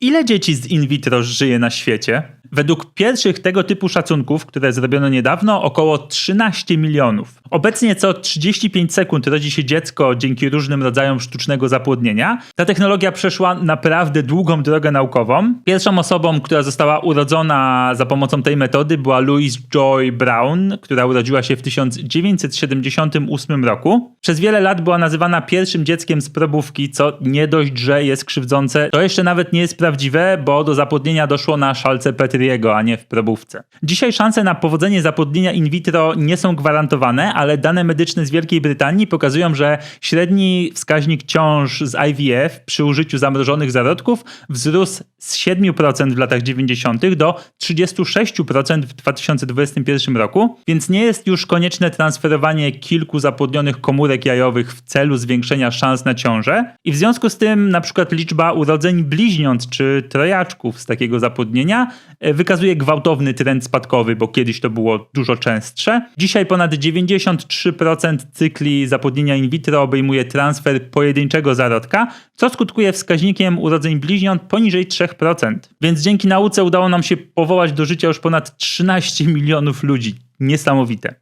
Ile dzieci z in vitro żyje na świecie? Według pierwszych tego typu szacunków, które zrobiono niedawno, około 13 milionów. Obecnie co 35 sekund rodzi się dziecko dzięki różnym rodzajom sztucznego zapłodnienia. Ta technologia przeszła naprawdę długą drogę naukową. Pierwszą osobą, która została urodzona za pomocą tej metody była Louise Joy Brown, która urodziła się w 1978 roku. Przez wiele lat była nazywana pierwszym dzieckiem z probówki, co nie dość, że jest krzywdzące, to jeszcze nawet nie jest prawdziwe, bo do zapłodnienia doszło na szalce Petriego, a nie w probówce. Dzisiaj szanse na powodzenie zapłodnienia in vitro nie są gwarantowane, ale dane medyczne z Wielkiej Brytanii pokazują, że średni wskaźnik ciąż z IVF przy użyciu zamrożonych zarodków wzrósł z 7% w latach 90. do 36% w 2021 roku, więc nie jest już konieczne transferowanie kilku zapłodnionych komórek jajowych w celu zwiększenia szans na ciążę i w związku z tym na przykład liczba urodzeń bliźniąt czy trojaczków z takiego zapłodnienia wykazuje gwałtowny trend spadkowy, bo kiedyś to było dużo częstsze. Dzisiaj ponad 93% cykli zapłodnienia in vitro obejmuje transfer pojedynczego zarodka, co skutkuje wskaźnikiem urodzeń bliźniąt poniżej 3%. Więc dzięki nauce udało nam się powołać do życia już ponad 13 milionów ludzi. Niesamowite.